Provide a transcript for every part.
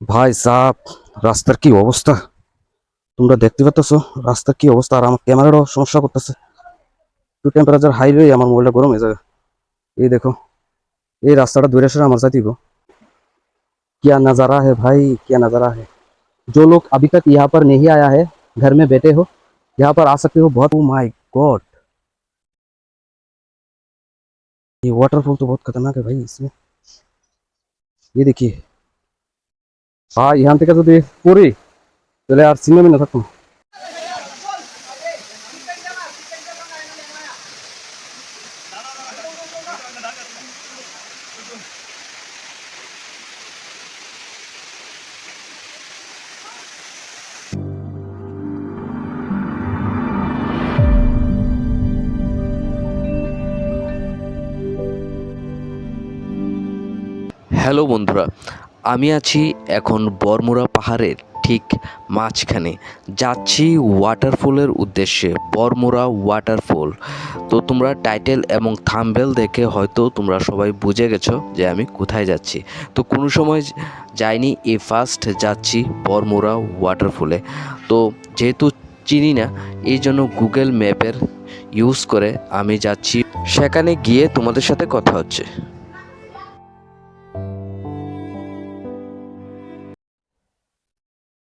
ভাই সাপ রাস্তার কি অবস্থা তোমরা দেখতে পাচ্ছ রাস্তার কি অবস্থা আর আমার ক্যামেরারও সমস্যা করতেছে একটু টেম্পারেচার হাই রয়ে আমার মোবাইলটা গরম হয়ে যাবে এই দেখো এই রাস্তাটা দূরে সরে আমার সাথী গো क्या नज़ारा है भाई क्या नज़ारा है जो लोग अभी तक यहाँ पर नहीं आया है घर में बैठे हो यहाँ पर आ सकते हो बहुत माय गॉड ये वाटरफॉल तो बहुत खतरनाक है भाई इसमें ये देखिए আর এখান থেকে যদি পড়ি তাহলে আর চিনে না থাকুন হ্যালো বন্ধুরা আমি আছি এখন বরমুড়া পাহাড়ের ঠিক মাঝখানে। যাচ্ছি ওয়াটারফলের উদ্দেশ্যে, বরমুড়া ওয়াটারফল তো তোমরা টাইটেল এবং থাম্বেল দেখে হয়তো তোমরা সবাই বুঝে গেছো যে আমি কোথায় যাচ্ছি। তো কোনো সময় যাইনি এ ফার্স্ট যাচ্ছি বরমুড়া ওয়াটারফলে তো যেহেতু চিনি না, এই জন্য গুগল ম্যাপের ইউজ করে আমি যাচ্ছি। সেখানে গিয়ে তোমাদের সাথে কথা হচ্ছে।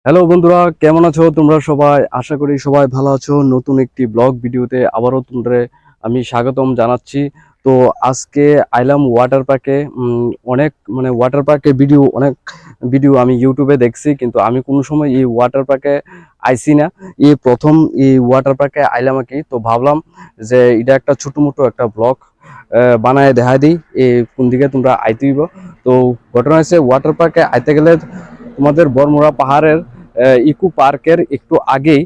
হ্যালো বন্ধুরা, কেমন আছো? তোমরা সবাই? আশা করি সবাই ভালো আছো। নতুন একটি ব্লগ ভিডিওতে আবারও তোমরা আমি স্বাগতম জানাচ্ছি। তো আজকে আইলাম ওয়াটার পার্কে। অনেক মানে ওয়াটার পার্কে ভিডিও, অনেক ভিডিও আমি ইউটিউবে দেখছি, কিন্তু আমি কোনো সময় এই ওয়াটার পার্কে আইসি না। এই প্রথম এই ওয়াটার পার্কে আইলাম আর কি। তো ভাবলাম যে এটা একটা ছোটো মোটো একটা ব্লগ বানায় দেখা দিই। এই কোন দিকে তোমরা আইতে হইব। তো ঘটনা হচ্ছে ওয়াটার পার্কে আইতে গেলে তোমাদের বরমুড়া পাহাড়ের ইকো পার্কের একটু আগেই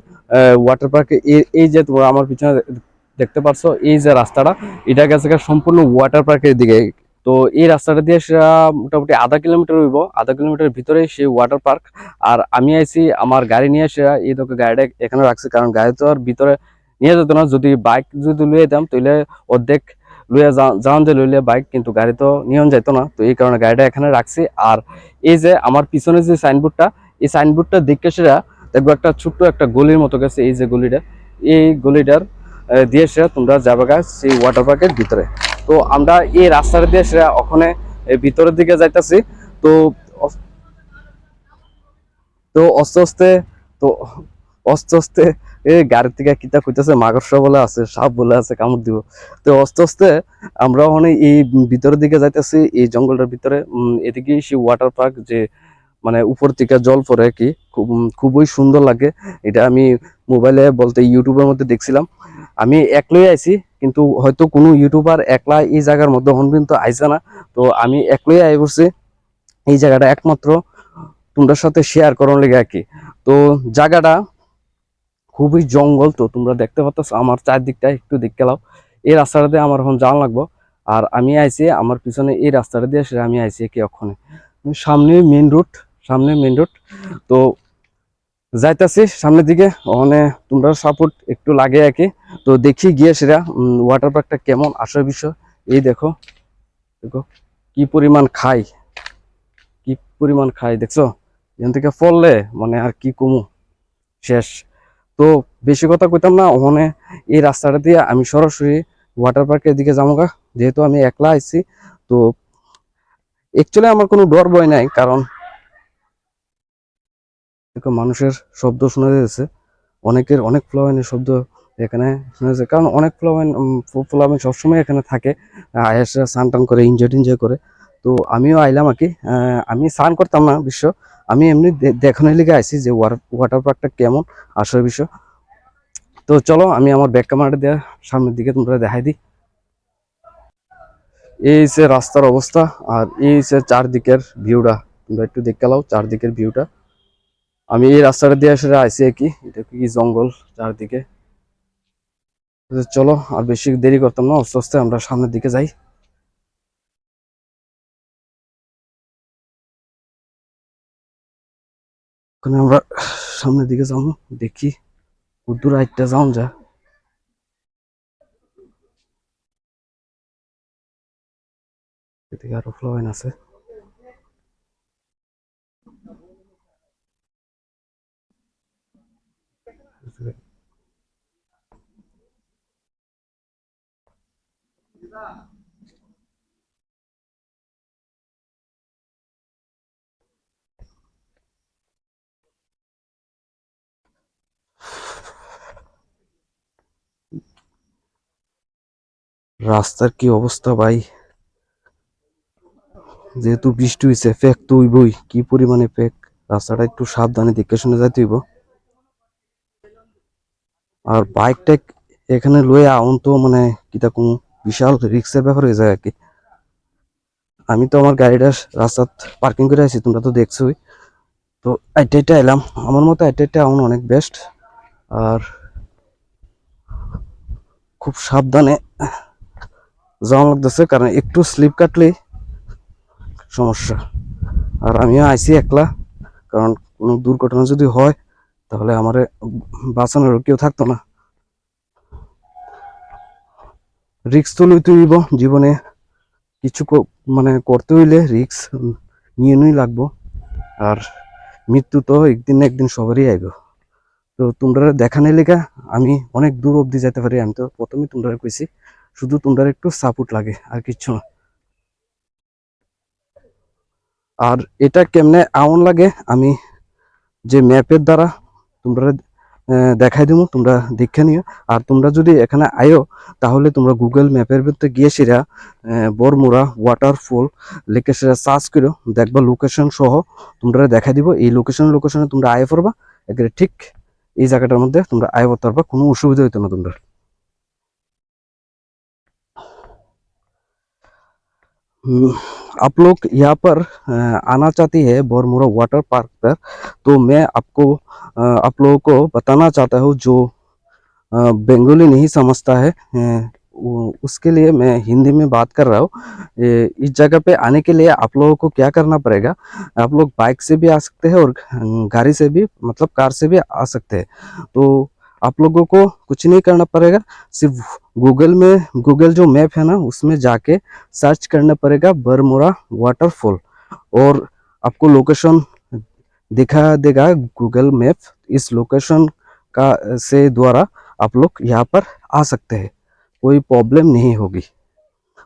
ওয়াটার পার্কে এই যে তোমরা আমার পিছনে দেখতে পারছ, এই যে রাস্তাটা, এটা গেছে সম্পূর্ণ ওয়াটার পার্কের দিকে। তো এই রাস্তাটা দিয়ে সেটা মোটামুটি আধা কিলোমিটার হইব, আধা কিলোমিটার ভিতরে সেই ওয়াটার পার্ক আর আমি আইছি, আমার গাড়ি নিয়ে সেটা এই তোকে গাড়িটা এখানে রাখছি, কারণ গাড়ি তো আর ভিতরে নিয়ে যেত না। যদি বাইক যদি লুয়ে যেতাম, তাহলে অর্ধেক লুয়ে যাওয়ান যে লইলে বাইক কিন্তু গাড়ি তো নিয়ন যেত না। তো এই কারণে গাড়িটা এখানে রাখছি। আর এই যে আমার পিছনে যে সাইনবোর্ডটা এই সাইনবোর্ডটা দেখে সেরা দেখব একটা ছোট্ট একটা গলির মতো গেছে এই যে গলিটা। এই গলিটার দিয়ে সেরা তোমরা যাবে গা সেই ওয়াটার পার্কের ভিতরে। তো আমরা এই রাস্তাটা দিয়ে সেরা ওখানে ভিতরের দিকে যাইতাছি। তো তো আস্তে আস্তে তো আস্তে আস্তে এই গাড়ির থেকে কিতা কইতেছে মাগর্ষ বলে আছে, সাপ বলে আছে, কামড় দিব। তো আস্তে আস্তে আমরা ওখানে এই ভিতরের দিকে যাইতেছি, এই জঙ্গলটার ভিতরে। এদিকে সেই ওয়াটার পার্ক যে মানে উপর থেকে জল পড়ে কি, খুব খুবই সুন্দর লাগে। এটা আমি মোবাইলে বলতে ইউটিউবের মধ্যে দেখছিলাম। আমি একলাই আইছি, কিন্তু হয়তো কোনো ইউটিউবার একলা এই জায়গার মধ্যে হন কিন্তু আইসে না। তো আমি একলাই আই করছি এই জায়গাটা একমাত্র তোমরা সাথে শেয়ার করার লেগে আর কি। তো জায়গাটা খুবই জঙ্গল তো, তোমরা দেখতে পাচ্ছ আমার চারদিকটা একটু দেখতে লাও এই রাস্তাটা দিয়ে আমার এখন যাওয়া লাগবো। আর আমি আইছি, আমার পিছনে এই রাস্তাটা দিয়ে সেটা আমি আইছি কি ওখানে সামনে মেন রোড সামনে মেন রোড তো যাইতাছি সামনের দিকে, ওখানে তোমরা সাপোর্ট একটু লাগে আর কি। তো দেখি গিয়ে সেটা ওয়াটার পার্কটা কেমন আসার বিষয়। এই দেখো দেখো, কি পরিমাণ খাই। কি পরিমাণ খাই, দেখছ? এখান থেকে পড়লে মানে আর কি কমু? শেষ। তো বেশি কথা কইতাম না, ওখানে এই রাস্তাটা দিয়ে আমি সরাসরি ওয়াটার পার্কের দিকে যাব গা। যেহেতু আমি একলা আইছি, তো একচুয়ালি আমার কোনো ডর ভয় নাই, কারণ মানুষের শব্দ শোনা যাচ্ছে অনেকের অনেক ফ্লাওয়াইনের শব্দ এখানে শোনা যাচ্ছে, কারণ অনেক ফ্লাওয়াইন ফ্লাওয়াইন সবসময় এখানে থাকে আয়াসরা স্নান টান করে, এনজয় টেনজয় করে। তো আমিও আইলাম আর কি। আমি স্নান করতাম না, বিশ্ব। আমি এমনি দেখানোর লিগে আইছি যে ওয়াটার পার্কটা কেমন আসার বিষয়। তো চলো, আমি আমার ব্যাক ক্যামেরাটা দিয়ে সামনের দিকে তোমরা দেখাই দিই। এই যে রাস্তার অবস্থা, আর এই যে চারদিকের ভিউটা তোমরা একটু দেখতে লাও চারদিকের ভিউটা আমি এই রাস্তাটা দিয়ে আসলে আইসি কি, এটা কি জঙ্গল চারদিকে। চলো, আর বেশি দেরি করতাম না আস্তে আস্তে আমরা সামনের দিকে যাই। এখন আমরা সামনের দিকে যাব, দেখি উদ্দুর আইটটা যাও যা এদিকে আরও ফ্লোয়েন আছে Yeah. রাস্তার কি অবস্থা ভাই? যেহেতু বৃষ্টি হয়েছে ফেক তো হইবই। কি পরিমাণে ফেক রাস্তাটা একটু সাবধানে দেখে শুনে যাইতে হইব। আর বাইকটা এখানে লয়ে আউন তো মানে কিতা কোন বিশাল রিক্সের ব্যাপার হয়ে যায় আর কি। আমি তো আমার গাড়িটা রাস্তা পার্কিং করে আছি তোমরা তো দেখছোই। তো এটা এটা এলাম আমার মতো এটা এটা আউন অনেক বেস্ট আর খুব সাবধানে যাওয়া লাগতেছে, কারণ একটু স্লিপ কাটলেই সমস্যা। আর আমিও আইসি একলা, কারণ কোনো দুর্ঘটনা যদি হয়, তাহলে আমারে বাঁচানোর কেউ থাকতো না। রিক্স তো লইতে হইব, জীবনে কিছু মানে করতে হইলে রিক্স নিয়ে নিই লাগবো। আর মৃত্যু তো একদিন না একদিন সবারই আইব। তো তোমরা দেখানোর লেগা, আমি অনেক দূর অবধি যেতে পারি, আমি তো প্রথমে তোমরা কইছি। শুধু তোমরা একটু সাপোর্ট লাগে, আর কিচ্ছু না। আর এটা কেমনে আউন লাগে, আমি যে ম্যাপের দ্বারা তোমরা দেখাই দেবো তোমরা দেখে নিও। আর তোমরা যদি এখানে আয়ো, তাহলে তোমরা গুগল ম্যাপের ভিতরে গিয়ে সেরা বরমুরা ওয়াটারফল লিখে সেরা সার্চ করো, দেখবা লোকেশন সহ তোমরা দেখাই দিব। এই লোকেশন লোকেশনে তোমরা আয় পড়বা একেবারে ঠিক এই জায়গাটার মধ্যে তোমরা আয় করতে পারবা, কোনো অসুবিধা হইতো না তোমরা। आप लोग यहाँ पर आना चाहती है बोरमुरा वाटर पार्क पर तो मैं आपको आप लोगों को बताना चाहता हूँ जो बंगाली नहीं समझता है उसके लिए मैं हिंदी में बात कर रहा हूँ। इस जगह पे आने के लिए आप लोगों को क्या करना पड़ेगा? आप लोग बाइक से भी आ सकते हैं और गाड़ी से भी मतलब कार से भी आ सकते हैं। तो आप लोगों को कुछ नहीं करना पड़ेगा, सिर्फ़ गूगल में गूगल जो मैप है ना उसमें जाके सर्च करना पड़ेगा बरमुरा वाटरफॉल। और आपको लोकेशन दिखा देगा गूगल मैप। इस लोकेशन का से द्वारा आप लोग यहाँ पर आ सकते हैं। कोई प्रॉब्लम नहीं होगी।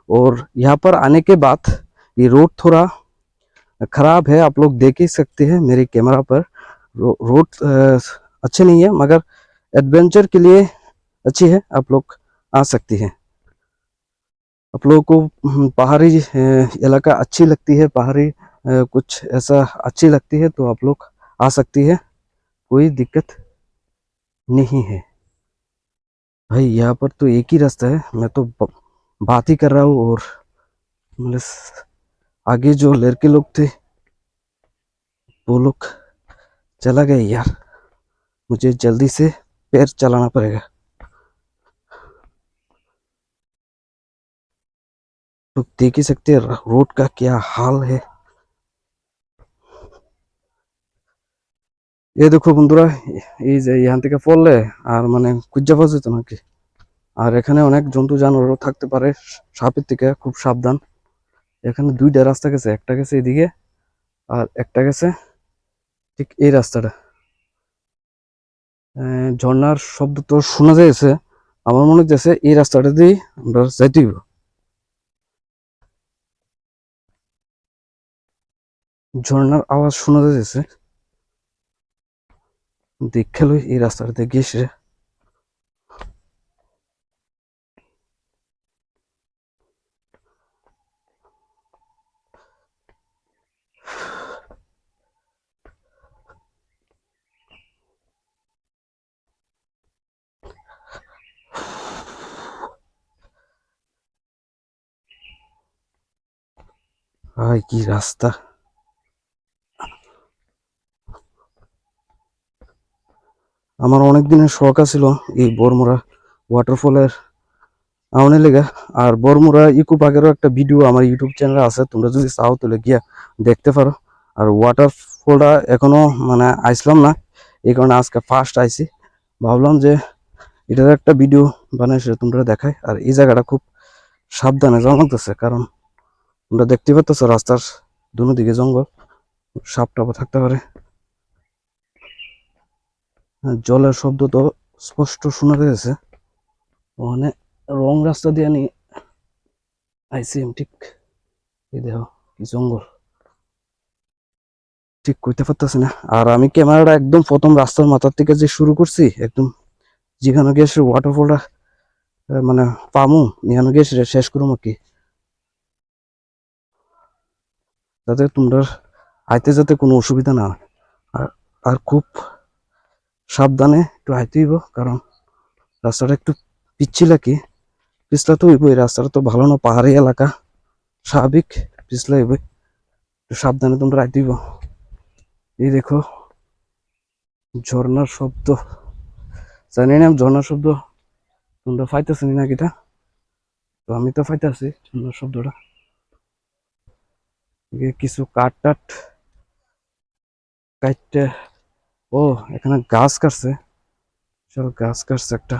और यहाँ पर आने के बाद ये रोड थोड़ा खराब है आप लोग देख ही सकते हैं मेरे कैमरा पर। रो, रोड अच्छे नहीं है मगर एडवेंचर के लिए अच्छी है आप लोग आ सकती है। आप लोगों को हम्म, पहाड़ी इलाका अच्छी लगती है पहाड़ी कुछ ऐसा अच्छी लगती है तो आप लोग आ सकती है। कोई दिक्कत नहीं है। भाई यहाँ पर तो एक ही रास्ता है। मैं तो बात ही कर रहा हूँ और मतलब आगे जो लड़के लोग थे वो लोग चला गए। यार मुझे जल्दी से पैर चलाना पड़ेगा। तो देख ही सकते हैं रोड का क्या हाल है এই দেখো বন্ধুরা এই যে এখান থেকে পড়লে আর মানে কুজ্জা পাওয়া যেত নাকি আর এখানে অনেক জন্তু জানোয়ারও থাকতে পারে সাপের থেকে খুব সাবধান এখানে দুইটা রাস্তা গেছে একটা গেছে এদিকে আর একটা গেছে ঠিক এই রাস্তাটা আহ, ঝর্ণার শব্দ তো শোনা যাচ্ছে আমার মনে হচ্ছে এই রাস্তাটা দিয়ে আমরা যাইতে ঝর্ণার আওয়াজ শোনা যাচ্ছে দেখে লই এই রাস্তাটাতে গিয়েছে ভাই কি রাস্তা। আমার অনেক দিনের শখ আছিল এই বরমুরা ওয়াটারফলের আউনের লেগে। আর বরমুরা ইকো পার্কেরও একটা ভিডিও আমার ইউটিউব চ্যানেলে আছে, তোমরা যদি চাও তাহলে গিয়া দেখতে পারো। আর ওয়াটারফলটা এখনও মানে আইসলাম না, এই কারণে আজকে ফার্স্ট আইছি। ভাবলাম যে এটার একটা ভিডিও বানাই, সেটা তোমরা দেখাই। আর এই জায়গাটা খুব সাবধানে লাগতেছে, কারণ তোমরা দেখতে পাচ্ছ রাস্তার দুনো দিকে জঙ্গল সাপ টাপও থাকতে পারে। জলের শব্দ তো স্পষ্ট শোনা যাচ্ছে ওখানে রং রাস্তা দিয়ে নি আইসি আমি ঠিক দেখো, কি জঙ্গল। ঠিক করতে পারতেছি না। আর আমি ক্যামেরাটা একদম প্রথম রাস্তার মাথার থেকে যে শুরু করছি, একদম যেখানে গিয়ে সে ওয়াটারফলটা মানে পামু এখানে গিয়ে শেষ করুম আর কি। যাতে তোমরা আইতে যাতে কোনো অসুবিধা না হয়। আর আর খুব সাবধানে একটু আইতে হইব, কারণ রাস্তাটা একটু পিচ্ছিল কি? পিছলা তো হইব এই রাস্তাটা তো ভালো না, পাহাড়ি এলাকা। স্বাভাবিক, পিছলা হইব একটু সাবধানে তোমরা আইতে হইব। এই দেখো, ঝর্ণার শব্দ। জানি না, ঝর্ণার শব্দ তোমরা ফাইতেছি না কিটা? তো আমি তো ফাইতেছি ঝর্ণার শব্দটা। কিছু কাঠ টাট কাটতে ও, এখানে গাছ কাটছে। চল গাছ কাটছে একটা।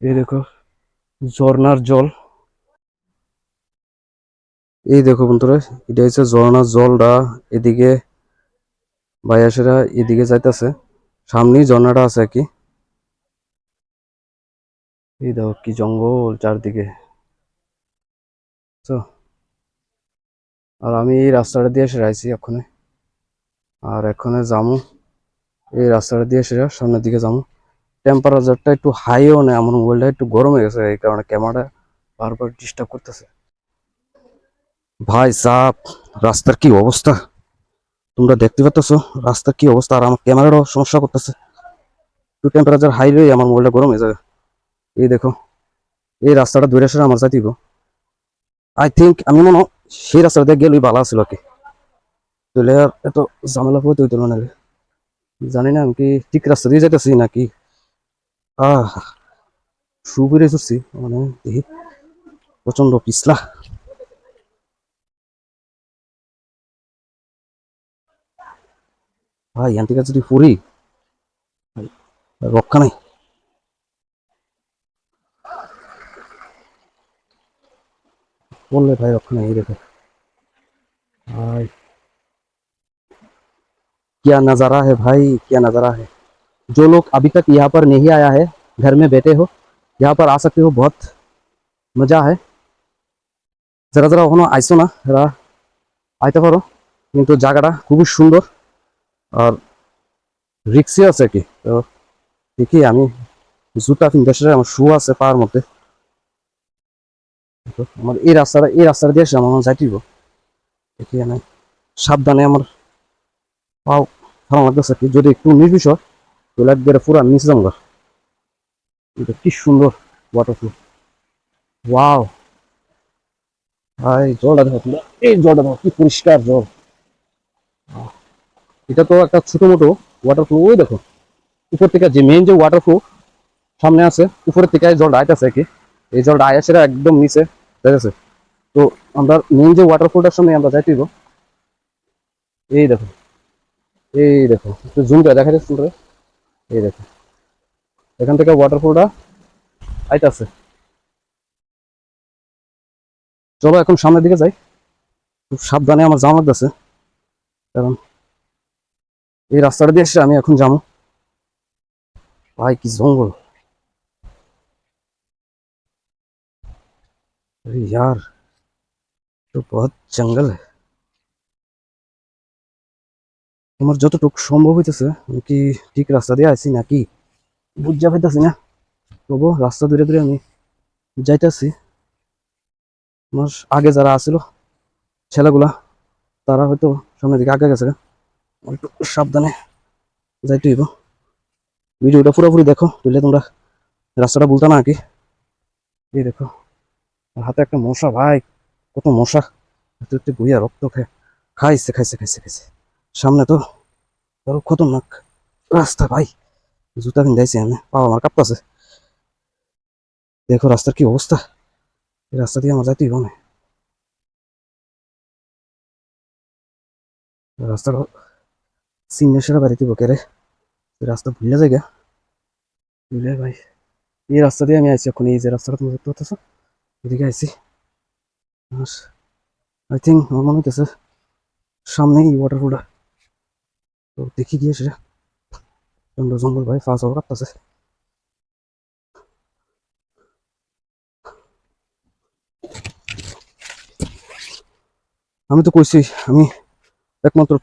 এই দেখো, ঝর্ণার জল। এই দেখো বন্ধুরা, এটা হচ্ছে ঝর্ণার জলটা এদিকে ভাইয়াসেরা এদিকে যাইতেছে। সামনেই ঝর্ণাটা আছে কি। এই দেখো কি জঙ্গল চারদিকে। তো আর আমি এই রাস্তাটা দিয়ে এসে রাইছি এখনে আর এখনে যামু। এই রাস্তাটা দিয়ে এসে সামনের দিকে যামু। টেম্পারেচারটা একটু হাইও না আমার মোবাইলটা একটু গরম হয়ে গেছে, এই কারণে ক্যামেরাটা বারবার ডিস্টার্ব করতেছে। ভাই সাপ, রাস্তার কি অবস্থা? তোমরা দেখতে পাচ্ছ, রাস্তার কি অবস্থা? আর আমার ক্যামেরারও সমস্যা করতেছে। একটু টেম্পারেচার হাই রয়ে আমার মোবাইলটা গরম হয়ে যাবে। এই দেখো, এই রাস্তাটা দূরে আসলে আমার যাইতেইব আই থিঙ্ক আমি মনে হয় সেই রাস্তাটা দিয়ে গেলেই ভালো আর কি। তাহলে আর এত ঝামেলা হইতে হইতো না। জানি না, আমি কি ঠিক রাস্তা দিয়ে যাইতেছি নাকি? আহ শু করে এসেছি মানে দেখি প্রচণ্ড পিছলা। ভাই, এখান যদি পড়ি রক্ষা নাই। বললে ভাই রক্ষা নাই এই দেখো भाई क्या नज़ारा है भाई क्या नज़ारा है जो लोग अभी तक यहाँ पर नहीं आया है घर में बैठे हो यहाँ पर आ सकते हो बहुत মজা হয় যারা যারা কখনো আইসো না এরা আইতে পারো কিন্তু জায়গাটা খুবই সুন্দর আর রিক্সি আছে আর কি তো দেখি আমি জুতা কিনতে এসে আমার শু আছে পাওয়ার মধ্যে তো আমার এই রাস্তাটা এই রাস্তাটা দিয়ে এসে আমার দেখি আমি সাবধানে আমার পাও ভালো লাগতেছে কি, যদি একটু নির্বিষ তাহলে একবারে পুরো নিচে যাব এটা কি সুন্দর ওয়াটারফল ওয়াও ভাই জলটা দেখো এই জলটা দেখো, কি পরিষ্কার জল। এটা তো একটা ছোট মোটো ওয়াটারফল ওই দেখো। উপর থেকে যে মেইন যে ওয়াটারফল সামনে আছে, উপরের থেকে এই জলটা আইতেছে কি। এই জলটা আয়া সেটা একদম নিচে ঠিক আছে? তো আমরা মেন যে ওয়াটারফলটার সামনে আমরা যাইতেইব এই দেখো এই দেখো, একটু জুম করে দেখা যাচ্ছে এই দেখো, এখান থেকে ওয়াটারফলটা আইতাছে। চলো এখন সামনের দিকে যাই। খুব সাবধানে আমার যাওয়া লাগতেছে, কারণ এই রাস্তাটা দিয়ে আমি এখন যাব। ভাই, কি জঙ্গল। अरे यार तो बहुत जंगल है তোমার যতটুকু সম্ভব হইতেছে আমি কি ঠিক রাস্তা দিয়ে আছি নাকি বুঝা পাইতেছি না তবু রাস্তা ধীরে ধীরে আমি যাইতেছি আমার আগে যারা আছিল ছেলেগুলা তারা হয়তো সামনের দিকে আগে গেছে আমার একটু সাবধানে যাইতে হইব ভিডিওটা পুরোপুরি দেখো বুঝলে তোমরা রাস্তাটা বলতে না কি এই দেখো আর হাতে একটা মশা, ভাই। কত মশা। হাতে বইয়া রক্ত খায়। খাইছে খাইছে খাইছে খাইছে। সামনে তো আরও খতরনাক রাস্তা, ভাই। জুতা পিন্ধাইছি আমি পাও আমার কাঁপতাছে। দেখো রাস্তার কি অবস্থা। এই রাস্তা দিয়ে আমার যাইতেই হবে। রাস্তার সিগনেচার বাড়িতে বকে রে? রাস্তা ভুলে যায় গা। ভাই। এই রাস্তা দিয়ে আমি আইছি এখন। এই যে রাস্তাটা তুমি দেখতে পাচ্ছ? আই থিঙ্ক আমার মনে হইতেছে সামনেই ওয়াটারফলটা তো দেখি গিয়ে সেটা জঙ্গল ভাই কাটতেছে আমি তো কইছি, আমি একমাত্র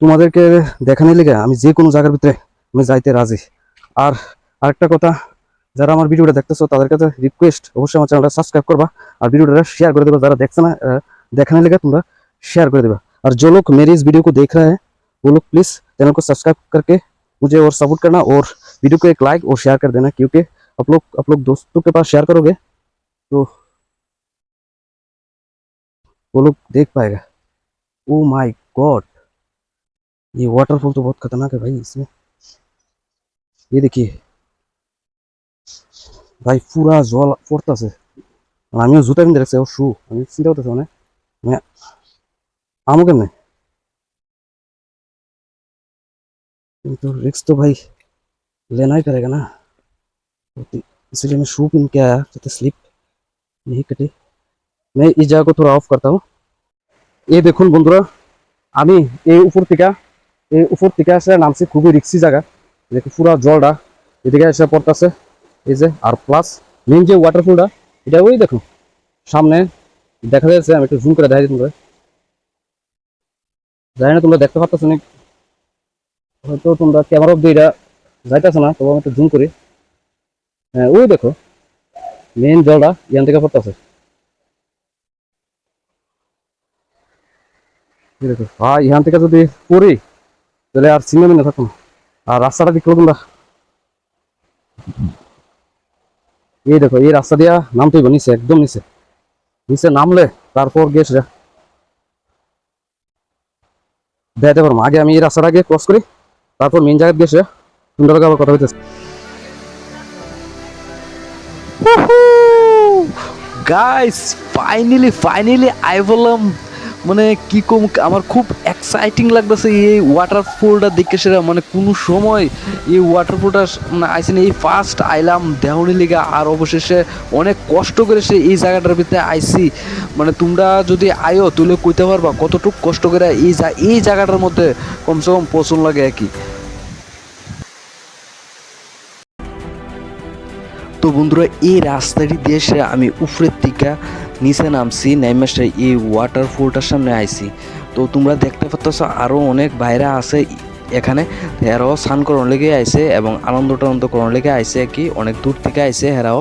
তোমাদেরকে দেখানোর লেগে আমি যে কোনো জায়গার ভিতরে আমি যাইতে রাজি। আর আরেকটা কথা যারা আমার ভিডিওটা দেখতেছো তাদের কাছে রিকোয়েস্ট অবশ্যই আমার চ্যানেলটা সাবস্ক্রাইব করবা আর ভিডিওটা शेयर कर देगा जरा देखते ना अ, देखने लगे तुम शेयर कर देगा और जो लोग मेरी इस वीडियो को देख रहे हैं वो लोग प्लीज चैनल को सब्सक्राइब करके मुझे और सपोर्ट करना और वीडियो को एक लाइक और शेयर कर देना क्योंकि आप लोग आप लोग दोस्तों के पास शेयर करोगे तो वो लोग देख पाएगा ओ माय गॉड ये वाटरफॉल तो बहुत खतरनाक है भाई इसमें ये देखिए ভাই পুরা জল পড়তেছে আর আমিও জুতা কিনতে রাখছি ও শু আমি চিন্তা করতেছি মানে মানে আমও কেমনে কিন্তু रिक्स तो भाई लेना ही पड़ेगा ना तो इसलिए मैं शू पहन के आया जाते स्लिप नहीं कटे मैं इस जगह को थोड़ा ऑफ करता हूँ এই দেখুন বন্ধুরা আমি এই উপর থেকে এই উপর থেকে আসে নামছি খুবই রিক্সি জায়গা দেখি পুরা জলটা এদিকে এসে পড়তেছে এই যে আর প্লাস মেন যে ওয়াটারফলটা এটা ওই দেখো, সামনে দেখা যাচ্ছে, আমি একটু জুম করে দিই তোমরা জানি না তোমরা দেখতে পাচ্ছ না হয়তো তোমরা ক্যামেরা অব্দি এটা যাইতেছে না, তবে আমি একটু জুম করি। হ্যাঁ ওই দেখো মেন জলটা ইয়ান থেকে পড়তেছে। দেখো, আর ইহান থেকে যদি পড়ি, তাহলে আর সিনেমা না থাকুন আর রাস্তাটা দেখল তোমরা? এই দেখো, এই রাস্তা দিয়া নামতে হইব নিচে, একদম নিচে। নিচে নামলে তারপর গেছ রে দেখাতে পারব। আগে আমি এই রাস্তাটা আগে ক্রস করি, তারপর মেন জায়গায় গেছে সুন্দর আবার কথা হইতেছে গাইস ফাইনালি ফাইনালি আই বললাম মানে কি কম, আমার খুব এক্সাইটিং লাগতেছে এই ওয়াটারফলটা দেখে সেরা। মানে কোনো সময় এই ওয়াটারফলটা মানে আইসি এই ফার্স্ট আইলাম দেহনি লিগা, আর অবশেষে অনেক কষ্ট করে সে এই জায়গাটার ভিতরে আইসি মানে তোমরা যদি আয়ো তুলে কইতে পারবা কতটুকু কষ্ট করে এই এই জায়গাটার মধ্যে কমসে কম পছন্দ লাগে আর কি। তো বন্ধুরা, এই রাস্তাটি দিয়ে এসে আমি উপরের দিকে নিচে নামছি নাইমাসে এই ওয়াটারফলটার সামনে আইছি। তো তোমরা দেখতে পাচ্ছ আরও অনেক বাইরে আছে এখানে হেরাও স্নান করার লেগে আইসে এবং আনন্দ টানন্দ করার লেগে আইসে কি, অনেক দূর থেকে আইসে এরাও।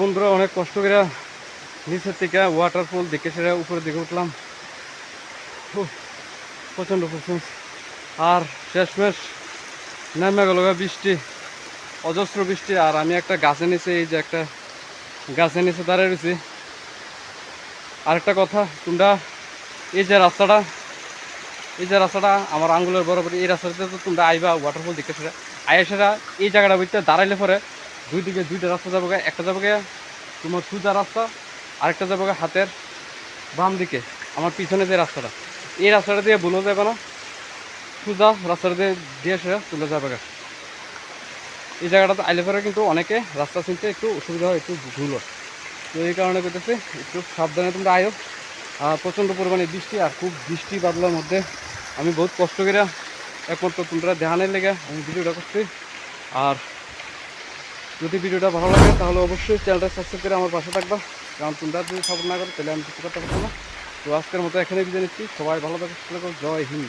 বন্ধুরা, অনেক কষ্ট করে নিচের থেকে ওয়াটারফল দেখে সেটা উপরের দিকে উঠলাম। প্রচণ্ড প্রচণ্ড আর শেষমেশ নেমে গেল বৃষ্টি, অজস্র বৃষ্টি। আর আমি একটা গাছে নিচে, এই যে একটা গাছের নিচে দাঁড়িয়ে রয়েছি। আরেকটা কথা, তোমরা এই যে রাস্তাটা, এই যে রাস্তাটা আমার আঙ্গুলের বরাবর, এই রাস্তাতে তো তোমরা আইবা ওয়াটারফল দেখে সেটা আইয়া সেটা এই জায়গাটা বুঝতে দাঁড়াইলে পরে দুই দিকে দুইটা রাস্তা যাব। একটা যাব তোমার সুজা রাস্তা, আরেকটা যাব হাতের বাম দিকে, আমার পিছনে যে রাস্তাটা। এই রাস্তাটা দিয়ে ভুলো যাবে না, সুজা রাস্তাটা দিয়ে দিয়ে সেটা তুলে যাবে এই জায়গাটাতে আইলে পরে কিন্তু অনেকে রাস্তা চিনতে একটু অসুবিধা হয়, একটু ভুল হয়। তো এই কারণে করতেছে একটু সাবধানে তোমরা আয়ো। আর প্রচণ্ড পরিমাণে বৃষ্টি আর খুব বৃষ্টি বাদলার মধ্যে আমি বহুত কষ্ট করে একমাত্র তোমরা ধ্যানের লেগে আমি ভিডিওটা করছি। আর যদি ভিডিওটা ভালো লাগে, তাহলে অবশ্যই চ্যানেলটা সাবস্ক্রাইব করে আমার পাশে থাকবা। কারণ তোমরা যদি সাপোর্ট না করো, তাহলে আমি কিছু করতে পারব না। তো আজকের মতো এখানে বিদায় নিচ্ছি। সবাই ভালো থাকো। জয় হিন্দ।